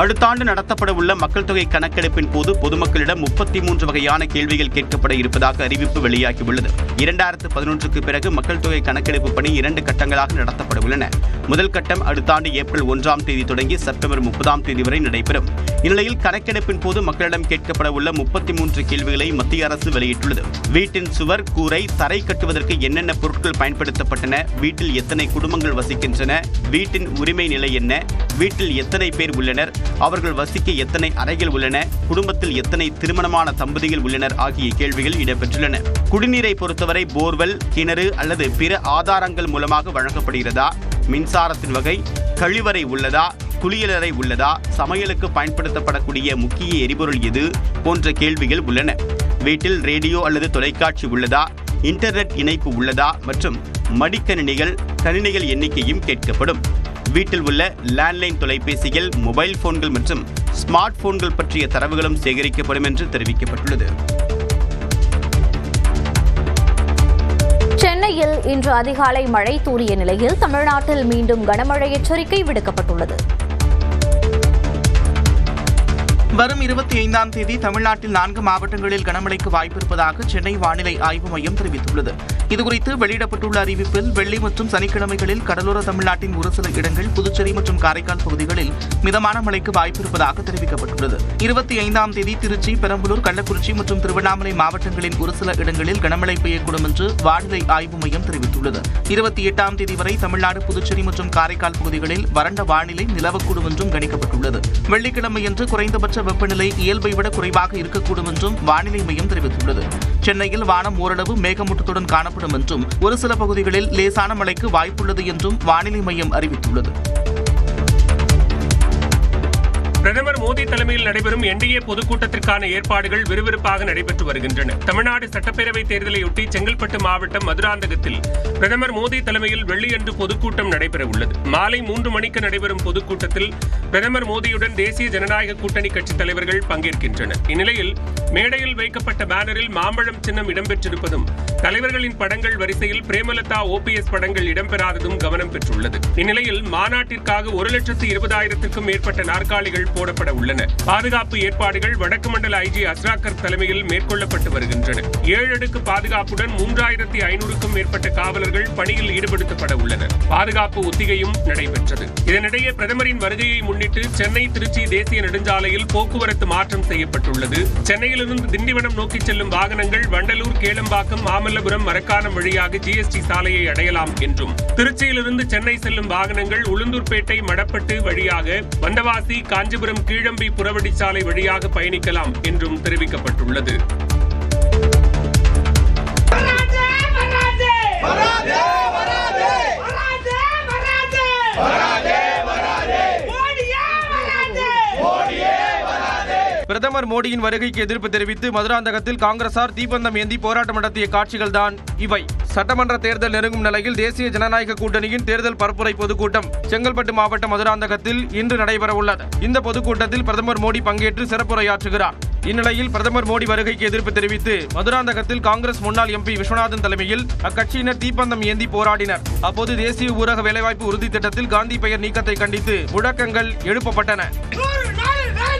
அடுத்த ஆண்டு நடத்தப்பட உள்ள மக்கள் தொகை கணக்கெடுப்பின் போது பொதுமக்களிடம் முப்பத்தி மூன்று வகையான கேள்விகள் கேட்கப்பட இருப்பதாக அறிவிப்பு வெளியாகியுள்ளது. இரண்டாயிரத்து பதினொன்றுக்கு பிறகு மக்கள் தொகை கணக்கெடுப்பு பணி இரண்டு கட்டங்களாக நடத்தப்பட உள்ளன. முதல் கட்டம் அடுத்த ஆண்டு ஏப்ரல் ஒன்றாம் தேதி தொடங்கி செப்டம்பர் முப்பதாம் தேதி வரை நடைபெறும். இந்நிலையில் கணக்கெடுப்பின் போது மக்களிடம் கேட்கப்பட உள்ள முப்பத்தி மூன்று கேள்விகளை மத்திய அரசு வெளியிட்டுள்ளது. வீட்டின் சுவர் கூரை தரை கட்டுவதற்கு என்னென்ன பொருட்கள் பயன்படுத்தப்பட்டன வீட்டில் எத்தனை குடும்பங்கள் வசிக்கின்றன வீட்டின் உரிமை நிலை என்ன வீட்டில் எத்தனை பேர் உள்ளனர் அவர்கள் வசிக்க எத்தனை அறைகள் உள்ளன? குடும்பத்தில் எத்தனை திருமணமான தம்பதிகள் உள்ளனர்? ஆகிய கேள்விகள் இடம்பெற்றுள்ளன. குடிநீரை பொறுத்தவரை போர்வெல் கிணறு அல்லது பிற ஆதாரங்கள் மூலமாக வழங்கப்படுகிறதா? மின்சாரத்தின் வகை கழிவறை உள்ளதா? குளியலறை உள்ளதா? சமையலுக்கு பயன்படுத்தப்படக்கூடிய முக்கிய எரிபொருள் எது? போன்ற கேள்விகள் உள்ளன. வீட்டில் ரேடியோ அல்லது தொலைக்காட்சி உள்ளதா? இன்டர்நெட் இணைப்பு உள்ளதா? மற்றும் மடிக்கணினிகள் கணினிகள் எண்ணிக்கையும் கேட்கப்படும். வீட்டில் உள்ள லேண்ட்லைன் தொலைபேசிகள் மொபைல் போன்கள் மற்றும் ஸ்மார்ட் போன்கள் பற்றிய தரவுகளும் சேகரிக்கப்படும் என்று தெரிவிக்கப்பட்டுள்ளது. சென்னையில் இன்று அதிகாலை மழை தூறிய நிலையில் தமிழ்நாட்டில் மீண்டும் கனமழை எச்சரிக்கை விடுக்கப்பட்டுள்ளது. வரும் இருபத்தி ஐந்தாம் தேதி தமிழ்நாட்டில் நான்கு மாவட்டங்களில் கனமழைக்கு வாய்ப்பிருப்பதாக சென்னை வானிலை ஆய்வு மையம் தெரிவித்துள்ளது. இதுகுறித்து வெளியிடப்பட்டுள்ள அறிவிப்பில் வெள்ளி மற்றும் சனிக்கிழமைகளில் கடலோர தமிழ்நாட்டின் ஒரு சில இடங்கள் புதுச்சேரி மற்றும் காரைக்கால் பகுதிகளில் மிதமான மழைக்கு வாய்ப்பிருப்பதாக தெரிவிக்கப்பட்டுள்ளது. இருபத்தி ஐந்தாம் தேதி திருச்சி பெரம்பலூர் கள்ளக்குறிச்சி மற்றும் திருவண்ணாமலை மாவட்டங்களின் ஒரு சில இடங்களில் கனமழை பெய்யக்கூடும் என்று வானிலை ஆய்வு மையம் தெரிவித்துள்ளது. இருபத்தி எட்டாம் தேதி வரை தமிழ்நாடு புதுச்சேரி மற்றும் காரைக்கால் பகுதிகளில் வறண்ட வானிலை நிலவக்கூடும் என்றும் கணிக்கப்பட்டுள்ளது. வெள்ளிக்கிழமையன்று குறைந்தபட்ச வெப்பநிலை இயல்பை விட குறைவாக இருக்கக்கூடும் என்றும் வானிலை மையம் தெரிவித்துள்ளது. சென்னையில் வானம் ஓரளவு மேகமூட்டத்துடன் காணப்படும் என்றும் ஒரு சில பகுதிகளில் லேசான மழைக்கு வாய்ப்புள்ளது என்றும் வானிலை மையம் அறிவித்துள்ளது. பிரதமர் மோடி தலைமையில் நடைபெறும் என்டிஏ பொதுக்கூட்டத்திற்கான ஏற்பாடுகள் விறுவிறுப்பாக நடைபெற்று வருகின்றன. தமிழ்நாடு சட்டப்பேரவை தேர்தலையொட்டி செங்கல்பட்டு மாவட்டம் மதுராந்தகத்தில் பிரதமர் மோடி தலைமையில் வெள்ளியன்று பொதுக்கூட்டம் நடைபெற உள்ளது மாலை மூன்று மணிக்கு நடைபெறும் பொதுக்கூட்டத்தில் பிரதமர் மோடியுடன் தேசிய ஜனநாயக கூட்டணி கட்சித் தலைவர்கள் பங்கேற்கின்றனர். இந்நிலையில் மேடையில் வைக்கப்பட்ட பேனரில் மாம்பழம் சின்னம் இடம்பெற்றிருப்பதும் தலைவர்களின் படங்கள் வரிசையில் பிரேமலதா ஓபிஎஸ் படங்கள் இடம்பெறாததும் கவனம் பெற்றுள்ளது. இந்நிலையில் மாநாட்டிற்காக ஒரு லட்சத்து இருபதாயிரத்திற்கும் மேற்பட்ட நாற்காலிகள் போடப்பட உள்ளன. பாதுகாப்பு ஏற்பாடுகள் வடக்கு மண்டல ஐஜி அஸ்ராக்கர் தலைமையில் மேற்கொள்ளப்பட்டு வருகின்றன. ஏழு அடுக்கு பாதுகாப்புடன் மூன்றாயிரத்தி ஐநூறுக்கும் மேற்பட்ட காவலர்கள் பணியில் ஈடுபடுத்தப்பட உள்ளனர் பாதுகாப்பு ஒத்திகையும் நடைபெற்றது. இதனிடையே பிரதமரின் வருகையை முன்னிட்டு சென்னை திருச்சி தேசிய நெடுஞ்சாலையில் போக்குவரத்து மாற்றம் செய்யப்பட்டுள்ளது. சென்னையிலிருந்து திண்டிவனம் நோக்கி செல்லும் வாகனங்கள் வண்டலூர் கேளம்பாக்கம் மாமல்லபுரம் மரக்காணம் வழியாக ஜிஎஸ்டி சாலையை அடையலாம் என்றும் திருச்சியிலிருந்து சென்னை செல்லும் வாகனங்கள் உளுந்தூர்பேட்டை மடப்பட்டு வழியாக வந்தவாசி காஞ்சிபுரம் கீழம்பி புறவழிச்சாலை வழியாக பயணிக்கலாம் என்றும் தெரிவிக்கப்பட்டுள்ளது. வராதே மோடியே வராதே பிரதமர் மோடியின் வருகைக்கு எதிர்ப்பு தெரிவித்து மதுராந்தகத்தில் காங்கிரசார் தீப்பந்தம் ஏந்தி போராட்டம் நடத்திய காட்சிகள்தான் இவை. சட்டமன்ற தேர்தல் நெருங்கும் நிலையில் தேசிய ஜனநாயக கூட்டணியின் தேர்தல் பரப்புரை பொதுக்கூட்டம் செங்கல்பட்டு மாவட்டம் மதுராந்தகத்தில் இன்று நடைபெறவுள்ளது. இந்த பொதுக்கூட்டத்தில் பிரதமர் மோடி பங்கேற்று சிறப்புரையாற்றுகிறார். இந்நிலையில் பிரதமர் மோடி வருகைக்கு எதிர்ப்பு தெரிவித்து மதுராந்தகத்தில் காங்கிரஸ் முன்னாள் எம்பி விஸ்வநாதன் தலைமையில் அக்கட்சியினர் தீப்பந்தம் ஏந்தி போராடினர். அப்போது தேசிய ஊரக வேலைவாய்ப்பு உறுதி திட்டத்தில் காந்தி பெயர் நீக்கத்தை கண்டித்து முழக்கங்கள் எழுப்பப்பட்டன.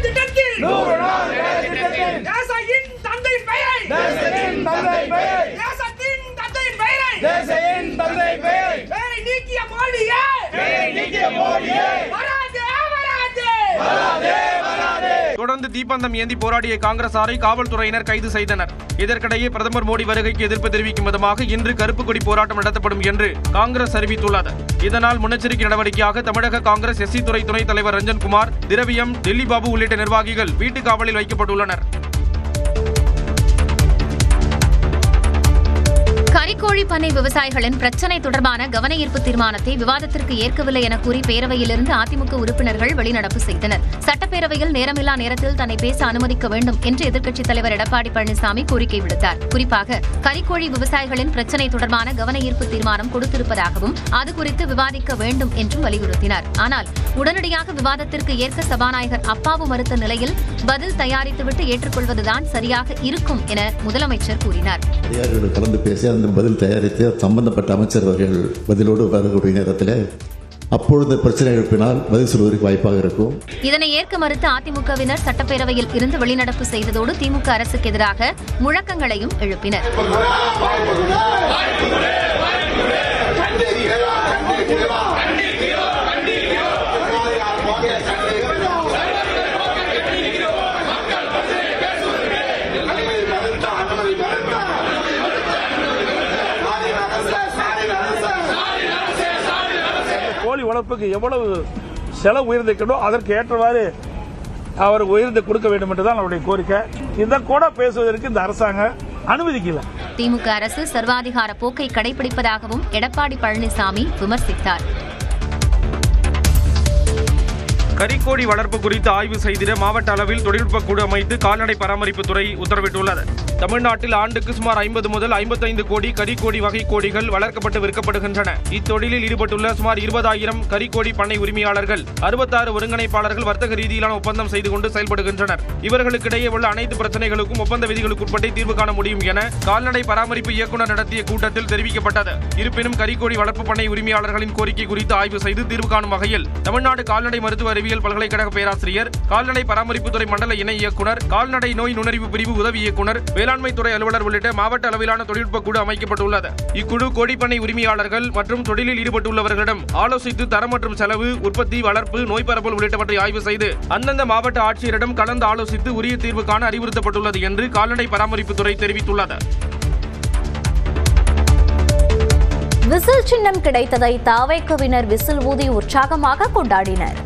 திட்டத்தில் நூறு நாள் வேலை திட்டத்தில் தேசத்தின் தந்தை பெயரை தேசத்தின் தந்தை பெயரை தேசத்தின் தந்தை பெயரை தேசத்தின் தந்தை பெயரை பெயரை நீக்கிய மோடியே பெயரை நீக்கிய மோடியே வராதே வராதே வராதே வராதே தொடர்ந்து தீப்பந்தம் ஏந்தி போராடிய காங்கிரசாரை காவல்துறையினர் கைது செய்தனர். இதற்கிடையே பிரதமர் மோடி வருகைக்கு எதிர்ப்பு தெரிவிக்கும் விதமாக இன்று கருப்பு கொடி போராட்டம் நடத்தப்படும் என்று காங்கிரஸ் அறிவித்துள்ளது. இதனால் முன்னெச்சரிக்கை நடவடிக்கையாக தமிழக காங்கிரஸ் எஸ்சி துறை துணைத் தலைவர் ரஞ்சன்குமார் திரவியம் டெல்லி பாபு உள்ளிட்ட நிர்வாகிகள் வீட்டு காவலில் வைக்கப்பட்டுள்ளனர். பண்ணை விவசாயிகளின் பிரச்சினை தொடர்பான கவன ஈர்ப்பு தீர்மானத்தை விவாதத்திற்கு ஏற்கவில்லை என கூறி பேரவையிலிருந்து அதிமுக உறுப்பினர்கள் வெளிநடப்பு செய்தனர். சட்டப்பேரவையில் நேரமில்லா நேரத்தில் தன்னை பேச அனுமதிக்க வேண்டும் என்று எதிர்க்கட்சித் தலைவர் எடப்பாடி பழனிசாமி கோரிக்கை விடுத்தார். குறிப்பாக கறிக்கோழி விவசாயிகளின் பிரச்சினை தொடர்பான கவன ஈர்ப்பு தீர்மானம் கொடுத்திருப்பதாகவும் அது குறித்து விவாதிக்க வேண்டும் என்றும் வலியுறுத்தினார். ஆனால் உடனடியாக விவாதத்திற்கு ஏற்க சபாநாயகர் அப்பாவு மறுத்த நிலையில் பதில் தயாரித்துவிட்டு ஏற்றுக்கொள்வதுதான் சரியாக இருக்கும் என முதலமைச்சர் கூறினார். தயாரித்து சம்பந்தப்பட்ட அமைச்சர் அவர்கள் பதிலோடு வரக்கூடிய நேரத்தில் அப்பொழுது பிரச்சனை எழுப்பினால் பதில் சொல்வதற்கு வாய்ப்பாக இருக்கும். இதனை ஏற்க மறுத்து அதிமுகவினர் சட்டப்பேரவையில் இருந்து வெளிநடப்பு செய்ததோடு திமுக அரசுக்கு எதிராக முழக்கங்களையும் எழுப்பினர். கோழி வளர்ப்புக்கு எவ்வளவு செலவு உயர்ந்திருக்கணும் அதற்கு ஏற்றவாறு அவர் உயர்ந்து கொடுக்க வேண்டும் என்றுதான் அவருடைய கோரிக்கை. இந்த கூட பேசுவதற்கு இந்த அரசாங்கம் அனுமதிக்கல. திமுக அரசு சர்வாதிகார போக்கை கடைபிடிப்பதாகவும் எடப்பாடி பழனிசாமி விமர்சித்தார். கரிக்கோடி வளர்ப்பு குறித்து ஆய்வு செய்திட மாவட்ட அளவில் தொழில்நுட்ப குழு அமைத்து கால்நடை பராமரிப்புத்துறை உத்தரவிட்டுள்ளது. தமிழ்நாட்டில் ஆண்டுக்கு சுமார் ஐம்பது முதல் ஐம்பத்தைந்து கோடி கரிக்கோடி வகை கோடிகள் வளர்க்கப்பட்டு விற்கப்படுகின்றன. இத்தொழிலில் ஈடுபட்டுள்ள சுமார் இருபதாயிரம் கரிக்கோடி பண்ணை உரிமையாளர்கள் அறுபத்தாறு ஒருங்கிணைப்பாளர்கள் வர்த்தக ரீதியிலான ஒப்பந்தம் செய்து கொண்டு செயல்படுகின்றனர். இவர்களுக்கிடையே உள்ள அனைத்து பிரச்சனைகளுக்கும் ஒப்பந்த விதிகளுக்குட்பட்டே தீர்வு காண முடியும் என கால்நடை பராமரிப்பு இயக்குநர் நடத்திய கூட்டத்தில் தெரிவிக்கப்பட்டது. இருப்பினும் கரிக்கோடி வளர்ப்பு பண்ணை உரிமையாளர்களின் கோரிக்கை குறித்து ஆய்வு செய்து தீர்வு காணும் வகையில் தமிழ்நாடு கால்நடை மருத்துவ அறிவியல் பல்கலைக்கழக பேராசிரியர் கால்நடை பராமரிப்புத்துறை மண்டல இணை இயக்குனர் கால்நடை நோய் நுண்ணறிவு பிரிவு உதவி இயக்குநர் வேளாண்மை துறை அலுவலர் உள்ளிட்ட மாவட்ட அளவிலான தொழில்நுட்ப குழு அமைக்கப்பட்டுள்ளது. இக்குழு கோடிப்பனை உரிமையாளர்கள் மற்றும் தொழிலில் ஈடுபட்டுள்ளவர்களிடம் ஆலோசித்து தரம் மற்றும் செலவு உற்பத்தி வளர்ப்பு நோய் பரப்பல் உள்ளிட்டவற்றை ஆய்வு செய்து அந்தந்த மாவட்ட ஆட்சியரிடம் கலந்து ஆலோசித்து உரிய தீர்வு காண அறிவுறுத்தப்பட்டுள்ளது என்று கால்நடை பராமரிப்புத்துறை தெரிவித்துள்ளது. விசில் சின்னம் கிடைத்ததை தாவைக்குவினர் விசில் ஊதி உற்சாகமாக கொண்டாடினர்.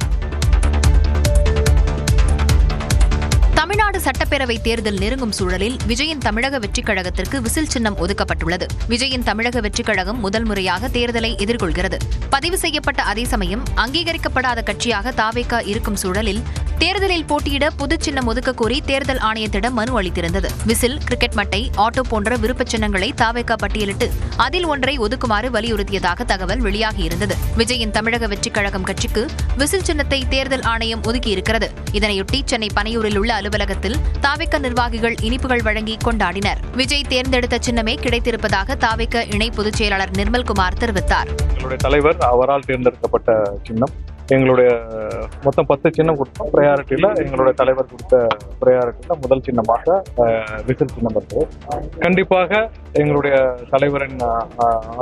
தமிழ்நாடு சட்டப்பேரவை தேர்தல் நெருங்கும் சூழலில் விஜயின் தமிழக வெற்றிக் கழகத்திற்கு விசில் சின்னம் ஒதுக்கப்பட்டுள்ளது. விஜயின் தமிழக வெற்றிக் கழகம் முதல் முறையாக தேர்தலை எதிர்கொள்கிறது. பதிவு செய்யப்பட்ட அதே சமயம் அங்கீகரிக்கப்படாத கட்சியாக தாவேகா இருக்கும் சூழலில் தேர்தலில் போட்டியிட பொது சின்னம் ஒதுக்க கோரி தேர்தல் ஆணையத்திடம் மனு அளித்திருந்தது. விசில் கிரிக்கெட் மட்டை ஆட்டோ போன்ற விருப்பச் சின்னங்களை தாவேக்கா பட்டியலிட்டு அதில் ஒன்றை ஒதுக்குமாறு வலியுறுத்தியதாக தகவல் வெளியாகியிருந்தது விஜயின் தமிழக வெற்றிக் கழகம் கட்சிக்கு விசில் சின்னத்தை தேர்தல் ஆணையம் ஒதுக்கியிருக்கிறது. இதனையொட்டி சென்னை பனையூரில் உள்ள அலுவலகத்தில் தாவேக்க நிர்வாகிகள் இனிப்புகள் வழங்கி கொண்டாடினர். விஜய் தேர்ந்தெடுத்த சின்னமே கிடைத்திருப்பதாக தாவேக்க இணை பொதுச் செயலாளர் நிர்மல்குமார் தெரிவித்தார். தலைவர் அவரால் தேர்ந்தெடுக்கப்பட்ட சின்னம். எங்களுடைய மொத்தம் பத்து சின்னம் கொடுத்தோம். ப்ரையாரிட்டியில் எங்களுடைய தலைவர் கொடுத்த ப்ரையாரிட்டியில் முதல் சின்னமாக விசில் சின்னம் இருந்தது கண்டிப்பாக எங்களுடைய தலைவரின்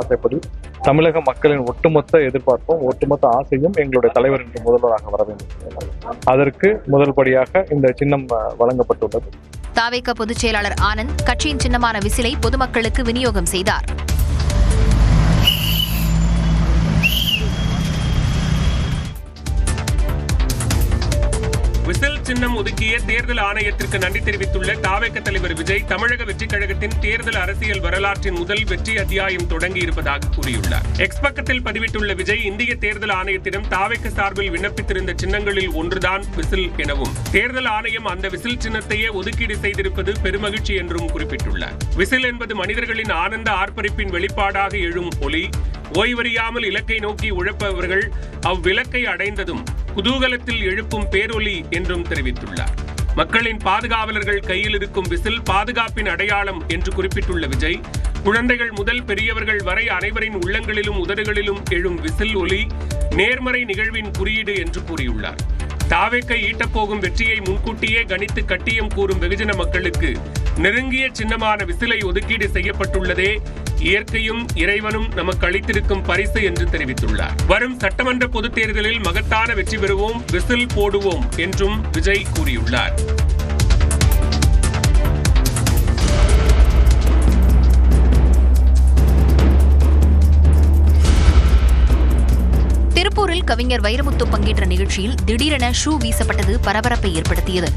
ஆசைப்படி தமிழக மக்களின் ஒட்டுமொத்த எதிர்பார்ப்பும் ஒட்டுமொத்த ஆசையும் எங்களுடைய தலைவர் என்று முதல்வராக வர வேண்டும். அதற்கு முதல் படியாக இந்த சின்னம் வழங்கப்பட்டுள்ளது. தாவேக்க பொதுச் செயலாளர் ஆனந்த் கட்சியின் சின்னமான விசிலை பொதுமக்களுக்கு விநியோகம் செய்தார். விசில் சின்னம் ஒதுக்கிய தேர்தல் ஆணையத்திற்கு நன்றி தெரிவித்துள்ள தாவேக தலைவர் விஜய் தமிழக வெற்றிக் கழகத்தின் தேர்தல் அரசியல் வரலாற்றின் முதல் வெற்றி அத்தியாயம் தொடங்கி இருப்பதாக கூறியுள்ளார். எக்ஸ் பக்கத்தில் பதிவிட்டுள்ள விஜய் இந்திய தேர்தல் ஆணையத்திடம் தாவேக்க சார்பில் விண்ணப்பித்திருந்த சின்னங்களில் ஒன்றுதான் விசில் எனவும் தேர்தல் ஆணையம் அந்த விசில் சின்னத்தையே ஒதுக்கீடு செய்திருப்பது பெருமகிழ்ச்சி என்றும் குறிப்பிட்டுள்ளார். விசில் என்பது மனிதர்களின் ஆனந்த ஆர்ப்பரிப்பின் வெளிப்பாடாக எழும் ஒலி ஓய்வறியாமல் இலக்கை நோக்கி உழைப்பவர்கள் அவ்விலக்கை அடைந்ததும் குதூகலத்தில் எழுப்பும் பேரொலி என்றும் தெரிவித்துள்ளார். மக்களின் பாதுகாவலர்கள் கையில் இருக்கும் விசில் பாதுகாப்பின் அடையாளம் என்று குறிப்பிட்டுள்ள விஜய் குழந்தைகள் முதல் பெரியவர்கள் வரை அனைவரின் உள்ளங்களிலும் உதடுகளிலும் எழும் விசில் ஒலி நேர்மறை நிகழ்வின் குறியீடு என்று கூறியுள்ளார். தாவேக்கை ஈட்டப்போகும் வெற்றியை முன்கூட்டியே கணித்து கட்டியம் கூறும் வெகுஜன மக்களுக்கு நெருங்கிய சின்னமான விசிலை ஒதுக்கீடு செய்யப்பட்டுள்ளதே இயற்கையும் இறைவனும் நமக்கு அளித்திருக்கும் பரிசு என்று தெரிவித்துள்ளார். வரும் சட்டமன்ற பொதுத் தேர்தலில் மகத்தான வெற்றி பெறுவோம் விசில் போடுவோம் என்றும் விஜய் கூறியுள்ளார். திருப்பூரில் கவிஞர் வைரமுத்து பங்கேற்ற நிகழ்ச்சியில் திடீரென ஷூ வீசப்பட்டது பரபரப்பை ஏற்படுத்தியது.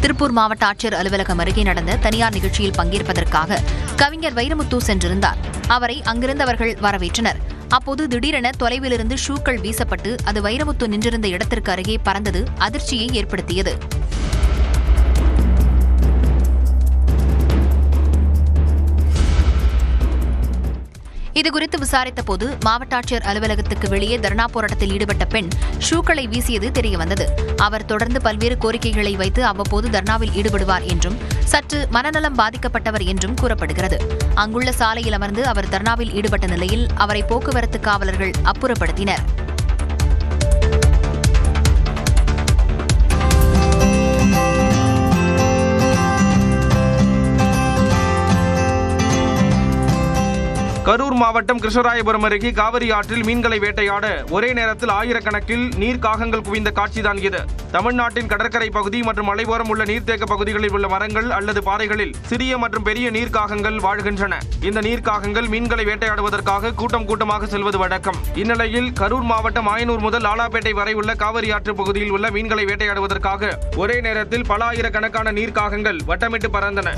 திருப்பூர் மாவட்ட ஆட்சியர் அலுவலகம் அருகே நடந்த தனியார் நிகழ்ச்சியில் பங்கேற்பதற்காக கவிஞர் வைரமுத்து சென்றிருந்தார். அவரை அங்கிருந்தவர்கள் வரவேற்றனர். அப்போது திடீரென தொலைவிலிருந்து ஷூக்கள் வீசப்பட்டு அது வைரமுத்து நின்றிருந்த இடத்திற்கு அருகே பறந்தது அதிர்ச்சியை ஏற்படுத்தியது. இதுகுறித்து விசாரித்தபோது மாவட்ட ஆட்சியர் அலுவலகத்துக்கு வெளியே தர்ணா போராட்டத்தில் ஈடுபட்ட பெண் ஷூக்களை வீசியது தெரியவந்தது. அவர் தொடர்ந்து பல்வேறு கோரிக்கைகளை வைத்து அவ்வப்போது தர்ணாவில் ஈடுபடுவார் என்றும் சற்று மனநலம் பாதிக்கப்பட்டவர் என்றும் கூறப்படுகிறது. அங்குள்ள சாலையில் அமர்ந்து அவர் தர்ணாவில் ஈடுபட்ட நிலையில் அவரை போக்குவரத்து காவலர்கள் அப்புறப்படுத்தினர். கரூர் மாவட்டம் கிருஷ்ணராயபுரம் அருகே காவிரி ஆற்றில் மீன்களை வேட்டையாட ஒரே நேரத்தில் ஆயிரக்கணக்கில் நீர்க்காகங்கள் குவிந்த காட்சிதான் இது தமிழ்நாட்டின் கடற்கரை பகுதி மற்றும் மலைவோரம் உள்ள நீர்த்தேக்க பகுதிகளில் உள்ள மரங்கள் அல்லது பாறைகளில் சிறிய மற்றும் பெரிய நீர்க்காகங்கள் வாழ்கின்றன. இந்த நீர்க்காகங்கள் மீன்களை வேட்டையாடுவதற்காக கூட்டம் கூட்டமாக செல்வது வழக்கம். இந்நிலையில் கரூர் மாவட்டம் ஆயனூர் முதல் லாலாப்பேட்டை வரை உள்ள காவிரி ஆற்று பகுதியில் உள்ள மீன்களை வேட்டையாடுவதற்காக ஒரே நேரத்தில் பல ஆயிரக்கணக்கான நீர்க்காகங்கள் வட்டமிட்டு பறந்தன.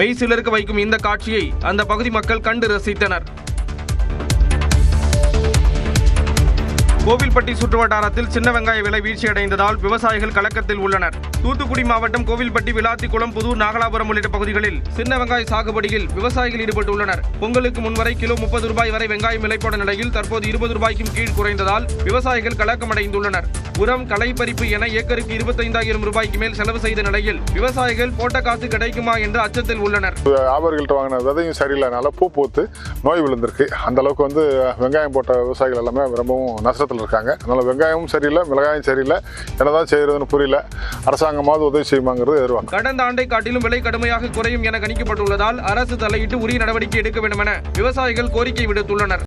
மெய் சிலருக்கு வைக்கும் இந்த காட்சியை அந்த பகுதி மக்கள் கண்டு ரசித்தனர். கோவில்பட்டி சுற்றுவட்டாரத்தில் சின்ன வெங்காய விலை வீழ்ச்சியடைந்ததால் விவசாயிகள் கலக்கத்தில் உள்ளனர். தூத்துக்குடி மாவட்டம் கோவில்பட்டி விளாத்திக்குளம் புதூர் நாகலாபுரம் உள்ளிட்ட பகுதிகளில் சின்ன வெங்காய சாகுபடியில் விவசாயிகள் ஈடுபட்டுள்ளனர். பொங்கலுக்கு முன்வரை கிலோ முப்பது ரூபாய் வரை வெங்காயம் விலைப்பட நிலையில் தற்போது இருபது ரூபாய்க்கும் கீழ் குறைந்ததால் விவசாயிகள் கலக்கமடைந்துள்ளனர். உரம் களை பறிப்பு என ஏக்கருக்கு இருபத்தைந்தாயிரம் ரூபாய்க்கு மேல் செலவு செய்த நிலையில் விவசாயிகள் போட்ட காசு கிடைக்குமா என்று அச்சத்தில் உள்ளனர். அவர்கள்ட்ட வாங்கின விதையும் சரியில்லைனால பூ பூத்து நோய் விழுந்திருக்கு. அந்த அளவுக்கு வந்து வெங்காயம் போட்ட விவசாயிகள் எல்லாமே ரொம்பவும் நஷ்டத்தில் இருக்காங்க அதனால் வெங்காயமும் சரியில்லை மிளகாயும் சரியில்லை. என்னதான் செய்யறதுன்னு புரியல. அரசாங்கமாவது உதவி செய்யுமாங்கிறது எதிர்வாங்க கடந்த ஆண்டை காட்டிலும் விலை கடுமையாக குறையும் என கணிக்கப்பட்டுள்ளதால் அரசு தலையிட்டு உரிய நடவடிக்கை எடுக்க வேண்டும் என விவசாயிகள் கோரிக்கை விடுத்துள்ளனர்.